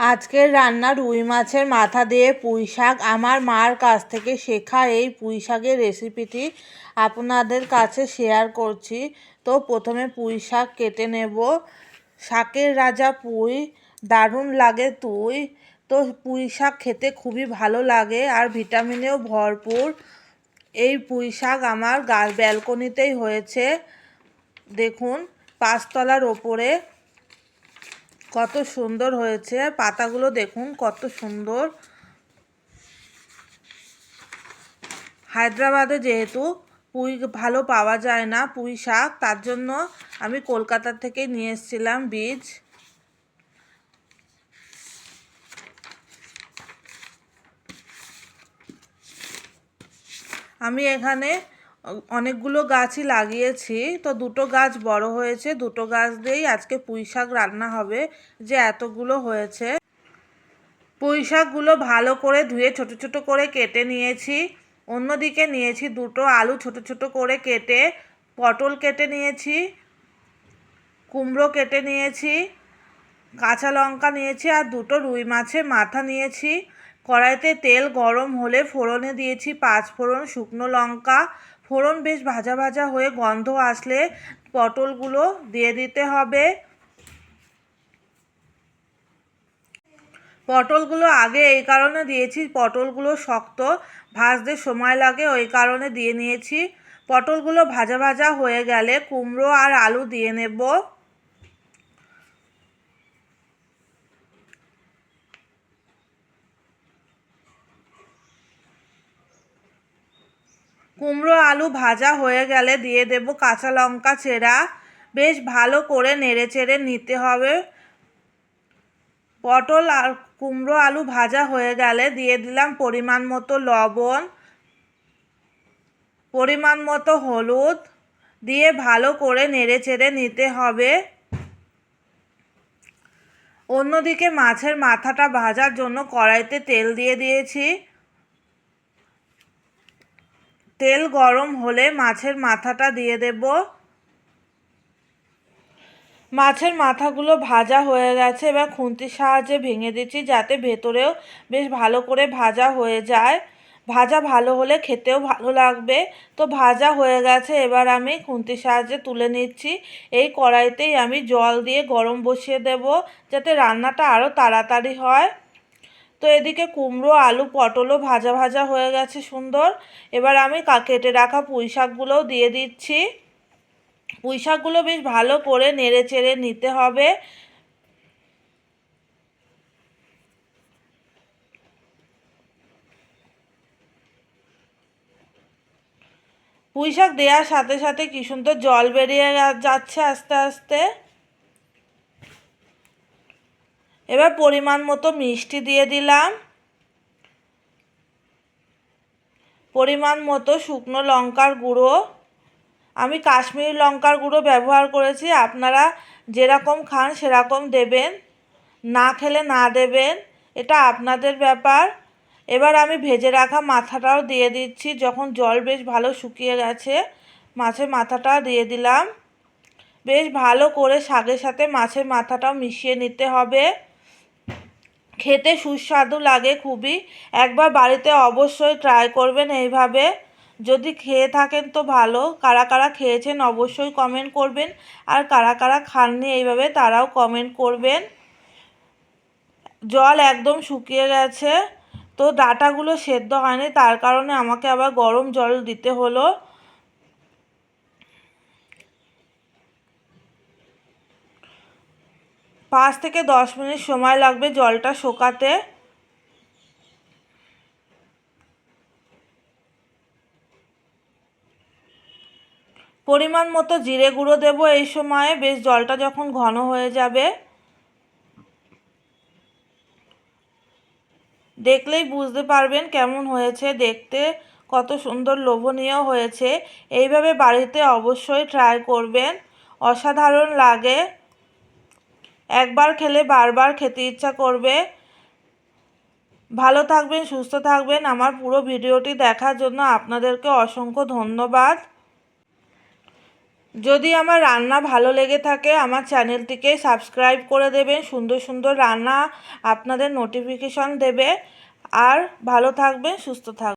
আজকের রান্না রুই মাছের মাথা দিয়ে পুঁই শাক আমার মার কাছ থেকে শেখা এই পুঁই শাকের রেসিপিটি আপনাদের কাছে শেয়ার করছি। তো প্রথমে পুঁই শাক কেটে নেব। শাকের রাজা পুঁই, দারুণ লাগে তুই। তো পুঁই শাক খেতে খুবই ভালো লাগে আর ভিটামিনেও ভরপুর। এই পুঁই শাক আমার গা, ব্যালকনিতেই হয়েছে। দেখুন, পাঁচতলার ওপরে কত সুন্দর হয়েছে। পাতাগুলো দেখুন, কত সুন্দর। হায়দ্রাবাদে যেহেতু পুঁই ভালো পাওয়া যায় না পুঁই শাক, তার জন্য আমি কলকাতা থেকে নিয়ে এসেছিলাম বীজ। আমি এখানে অনেকগুলো গাছই লাগিয়েছি। তো দুটো গাছ বড় হয়েছে, দুটো গাছ দিয়েই আজকে পুঁই শাক রান্না হবে যে এতগুলো হয়েছে। পুঁই শাকগুলো ভালো করে ধুয়ে ছোট ছোট করে কেটে নিয়েছি। অন্যদিকে নিয়েছি দুটো আলু ছোট ছোট করে কেটে, পটল কেটে নিয়েছি, কুমড়ো কেটে নিয়েছি, কাঁচা লঙ্কা নিয়েছি আর দুটো রুই মাছের মাথা নিয়েছি। কড়াইতে তেল গরম হলে ফোড়নে দিয়েছি পাঁচ ফোড়ন শুকনো লঙ্কা ফোড়ন বেশ ভাজা ভাজা হয়ে গন্ধ আসলে পটলগুলো দিয়ে দিতে হবে। পটলগুলো আগে এই কারণে দিয়েছি, পটলগুলো শক্ত, ভাজতে সময় লাগে, ওই কারণে দিয়ে নিয়েছি। পটলগুলো ভাজা ভাজা হয়ে গেলে কুমড়ো আর আলু দিয়ে নেব। কুমড়ো আলু ভাজা হয়ে গেলে দিয়ে দেব কাঁচা লঙ্কা চেরা। বেশ ভালো করে নেড়ে চেড়ে নিতে হবে। পটল আর কুমড়ো আলু ভাজা হয়ে গেলে দিয়ে দিলাম পরিমাণ মতো লবণ, পরিমাণ মতো হলুদ দিয়ে ভালো করে নেড়ে চেড়ে নিতে হবে। অন্যদিকে মাছের মাথাটা ভাজার জন্য কড়াইতে তেল দিয়ে দিয়েছি। তেল গরম হলে মাছের মাথাটা দিয়ে দেব। মাছের মাথাগুলো ভাজা হয়ে গেছে, এবার খুন্তির সাহায্যে ভেঙে দিচ্ছি যাতে ভেতরেও বেশ ভালো করে ভাজা হয়ে যায়। ভাজা ভালো হলে খেতেও ভালো লাগবে। তো ভাজা হয়ে গেছে, এবার আমি খুন্তির সাহায্যে তুলে নিচ্ছি। এই কড়াইতেই আমি জল দিয়ে গরম বসিয়ে দেব, যাতে রান্নাটা আরও তাড়াতাড়ি হয়। তো এদিকে কুমড়ো, আলু, পটলও ভাজা ভাজা হয়ে গেছে সুন্দর। এবার আমি কেটে রাখা পুঁই শাকগুলোও দিয়ে দিচ্ছি। পুঁই শাকগুলো বেশ ভালো করে নেড়ে চেড়ে নিতে হবে। পুঁই শাক দেওয়ার সাথে সাথে কি সুন্দর জল বেরিয়ে যাচ্ছে আস্তে আস্তে। এবার পরিমাণ মতো মিষ্টি দিয়ে দিলাম। পরিমাণ মতো শুকনো লঙ্কার গুঁড়ো। আমি কাশ্মীরি লঙ্কার গুঁড়ো ব্যবহার করেছি, আপনারা যেরকম খান সেরকম দেবেন, না খেলে না দেবেন, এটা আপনাদের ব্যাপার। এবার আমি ভেজে রাখা মাথাটাও দিয়ে দিচ্ছি, যখন জল বেশ ভালো শুকিয়ে গেছে, মাছের মাথাটা দিয়ে দিলাম। বেশ ভালো করে শাকের সাথে মাছের মাথাটাও মিশিয়ে নিতে হবে। খেতে সুস্বাদু লাগে খুবই। একবার বাড়িতে অবশ্যই ট্রাই করবেন এইভাবে। যদি খেয়ে থাকেন তো ভালো। কারা কারা খেয়েছেন অবশ্যই কমেন্ট করবেন। আর কারা কারা খাননি এইভাবে তারাও কমেন্ট করবেন। জল একদম শুকিয়ে গেছে। তো ডাটাগুলো সেদ্ধ হয়নি, তার কারণে আমাকে আবার গরম জল দিতে হলো। পাঁচ থেকে দশ মিনিট সময় লাগবে জলটা শোকাতে। পরিমাণ মতো জিরে গুঁড়ো দেবো এই সময়ে, বেশ জলটা যখন ঘন হয়ে যাবে। দেখলেই বুঝতে পারবেন কেমন হয়েছে, দেখতে কত সুন্দর লোভনীয় হয়েছে। এইভাবে বাড়িতে অবশ্যই ট্রাই করবেন। অসাধারণ লাগে। একবার খেলে বারবার খেতে ইচ্ছা করবে। ভালো থাকবেন, সুস্থ থাকবেন। আমার পুরো ভিডিওটি দেখার জন্য আপনাদেরকে অসংখ্য ধন্যবাদ। যদি আমার রান্না ভালো লেগে থাকে, আমার চ্যানেলটিকে সাবস্ক্রাইব করে দেবেন। সুন্দর সুন্দর রান্না আপনাদের নোটিফিকেশন দেবে। আর ভালো থাকবেন, সুস্থ থাকবেন।